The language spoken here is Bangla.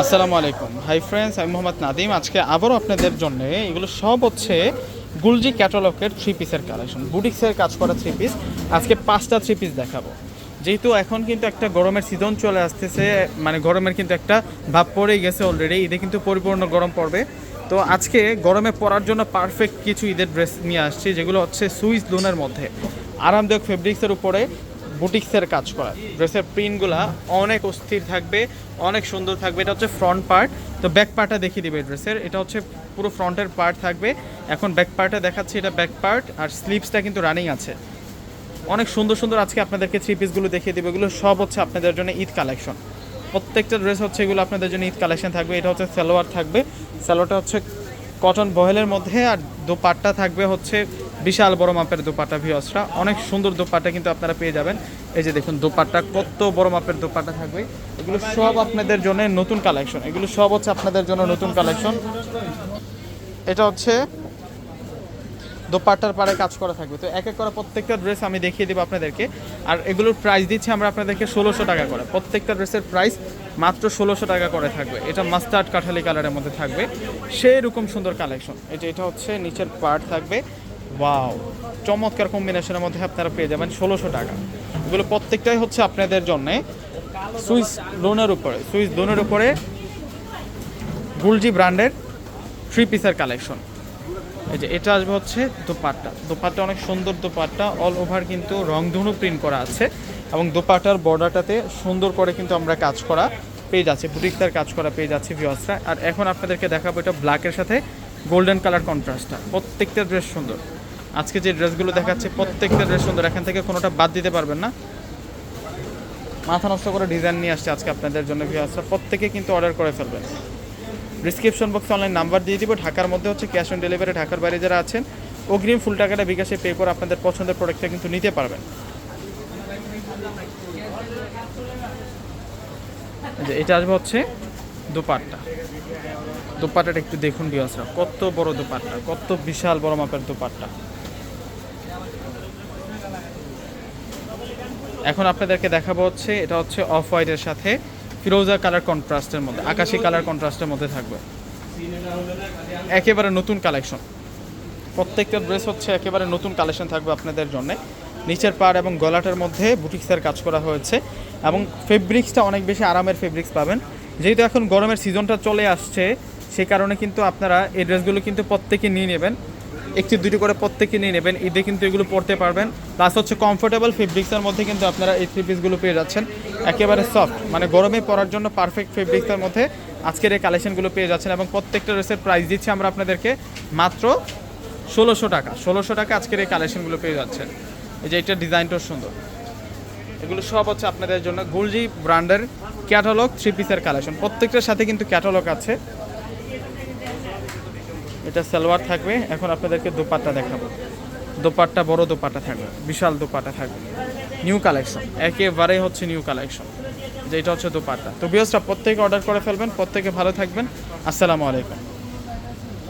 আসসালামু আলাইকুম। হাই ফ্রেন্ডস আমি মোহাম্মদ নাদিম আজকে আবারও আপনাদের জন্য এগুলো সব হচ্ছে গুলজি ক্যাটালগের থ্রি পিসের কালেকশন বুটিক্সের কাজ করা থ্রি পিস আজকে পাঁচটা থ্রি পিস দেখাবো। যেহেতু এখন কিন্তু একটা গরমের সিজন চলে আসতেছে মানে গরমের কিন্তু একটা ভাব পড়েই গেছে অলরেডি ঈদে কিন্তু পরিপূর্ণ গরম পড়বে। তো আজকে গরমে পরার জন্য পারফেক্ট কিছু ঈদের ড্রেস নিয়ে আসছি, যেগুলো হচ্ছে সুইস লোনের মধ্যে। আরামদায়ক ফেব্রিক্সের উপরে বুটিক্সের কাজ করা। ড্রেসের প্রিন্টগুলা অনেক অস্থির থাকবে, অনেক সুন্দর থাকবে। এটা হচ্ছে ফ্রন্ট পার্ট তো ব্যাক পার্টটা দেখিয়ে দিবে ড্রেসের। এটা হচ্ছে পুরো ফ্রন্টের পার্ট থাকবে। এখন ব্যাক পার্টে দেখাচ্ছি, এটা ব্যাক পার্ট আর স্লিভসটা কিন্তু রানিং আছে। অনেক সুন্দর সুন্দর আজকে আপনাদেরকে থ্রি পিসগুলো দেখিয়ে দেবে। এগুলো সব হচ্ছে আপনাদের জন্য ঈদ কালেকশন প্রত্যেকটা ড্রেস হচ্ছে এগুলো আপনাদের জন্য ঈদ কালেকশন থাকবে। এটা হচ্ছে সালোয়ার থাকবে। সালোয়ারটা হচ্ছে কটন বহেলের মধ্যে, আর দোপাট্টা থাকবে হচ্ছে বিশাল বড় মাপের দোপাট্টা ভিওসরা অনেক সুন্দর দোপাট্টা কিন্তু আপনারা পেয়ে যাবেন। এই যে দেখুন দোপাট্টা কত বড় মাপের দোপাট্টা থাকবে। এগুলো সব আপনাদের জন্য নতুন কালেকশন এগুলো সব হচ্ছে আপনাদের জন্য নতুন কালেকশন এটা হচ্ছে দোপাট্টার পাড়ে কাজ করা থাকবে। তো এক এক করে প্রত্যেকটা ড্রেস আমি দেখিয়ে দেবো আপনাদেরকে। আর এগুলোর প্রাইস দিচ্ছি আমরা আপনাদেরকে ষোলোশো টাকা করে। প্রত্যেকটা ড্রেসের প্রাইস মাত্র ষোলোশো টাকা করে থাকবে। এটা মাস্টার্ড কাঠালি কালারের মধ্যে থাকবে। সেই রকম সুন্দর কালেকশন এটা এটা হচ্ছে নিচের পার্ট থাকবে। ওয়াও চমৎকার কম্বিনেশনের মধ্যে আপনারা পেয়ে যাবেন ষোলোশো টাকা। এগুলো প্রত্যেকটাই হচ্ছে আপনাদের জন্যে। সুইস লোনের উপরে, সুইস লোনের উপরে গুলজি ব্র্যান্ডের থ্রি পিসের কালেকশন এই যে এটা আসবে হচ্ছে দোপাট্টা। দোপাট্টা অনেক সুন্দর দোপাট্টা অল ওভার কিন্তু রংধনু প্রিন্ট করা আছে এবং দোপাট্টার বর্ডারটাতে সুন্দর করে কিন্তু আমরা কাজ করা পেয়ে যাচ্ছে বুটিক্সের কাজ করা পেয়ে যাচ্ছে ভিওসরা আর এখন আপনাদেরকে দেখাবো এটা ব্ল্যাকের সাথে গোল্ডেন কালার কন্ট্রাস্টটা প্রত্যেকটা ড্রেস সুন্দর। আজকে যে ড্রেসগুলো দেখাচ্ছে, প্রত্যেকটা ড্রেস সুন্দর। এখান থেকে কোনোটা বাদ দিতে পারবেন না। মাথা নষ্ট করে ডিজাইন নিয়ে আসছে আজকে আপনাদের জন্য ভিওসরা প্রত্যেকে কিন্তু অর্ডার করে ফেলবেন। ডিসক্রিপশন বক্সে অনলাইন নাম্বার দিয়ে দিব। ঢাকার মধ্যে হচ্ছে ক্যাশ অন ডেলিভারি ঢাকার বাইরে যারা আছেন, অগ্রিম ফুল টাকাটা বিকাশে পে করে আপনাদের পছন্দের প্রোডাক্টটা কিন্তু নিতে পারবেন। এটা আসবে হচ্ছে দুপাট্টা। দুপাট্টাটা একটু দেখুন বিয়াসরা কত বড় দুপাট্টা, কত বিশাল বড় মাপের দুপাট্টা। এখন আপনাদেরকে দেখাবো হচ্ছে, এটা হচ্ছে অফ হোয়াইটের সাথে ফিরোজা কালার কন্ট্রাস্টের মধ্যে, আকাশি কালার কন্ট্রাস্টের মধ্যে থাকবে। একেবারে নতুন কালেকশন। প্রত্যেকটা ড্রেস হচ্ছে একেবারে নতুন কালেকশন থাকবে আপনাদের জন্য। নিচের পাড় এবং গলাটার মধ্যে বুটিক্সের কাজ করা হয়েছে এবং ফেব্রিক্সটা অনেক বেশি আরামের ফেব্রিক্স পাবেন। যেহেতু এখন গরমের সিজনটা চলে আসছে সেই কারণে কিন্তু আপনারা এই ড্রেসগুলো কিন্তু প্রত্যেকে নিয়ে নেবেন। একটি দুটি করে প্রত্যেকে নিয়ে নেবেন। ঈদে কিন্তু এগুলো পরতে পারবেন। প্লাস হচ্ছে কমফোর্টেবল ফেব্রিক্সের মধ্যে কিন্তু আপনারা এই থ্রি পিসগুলো পেয়ে যাচ্ছেন। একেবারে সফট মানে গরমে পরার জন্য পারফেক্ট ফেব্রিক্সের মধ্যে আজকের এই কালেকশনগুলো পেয়ে যাচ্ছেন এবং প্রত্যেকটা ড্রেসের প্রাইস দিচ্ছি আমরা আপনাদেরকে মাত্র ষোলোশো টাকা। ষোলোশো টাকা আজকের এই কালেকশনগুলো পেয়ে যাচ্ছেন। এই যে এটার ডিজাইনটাও সুন্দর। এগুলো সব হচ্ছে আপনাদের জন্য গুলজি ব্র্যান্ডের ক্যাটালগ থ্রি পিসের কালেকশন প্রত্যেকটার সাথে কিন্তু ক্যাটালগ আছে। এটা সালোয়ার থাকবে। এখন আপনাদেরকে দোপাট্টা দেখাবো। দোপাট্টা, বড় দোপাট্টা থাকবে। বিশাল দোপাট্টা থাকবে। নিউ কালেকশন একেবারেই হচ্ছে নিউ কালেকশন যে এটা হচ্ছে দোপাট্টা। তো বিয়সটা প্রত্যেকে অর্ডার করে ফেলবেন, প্রত্যেকে ভালো থাকবেন। আসসালামু আলাইকুম।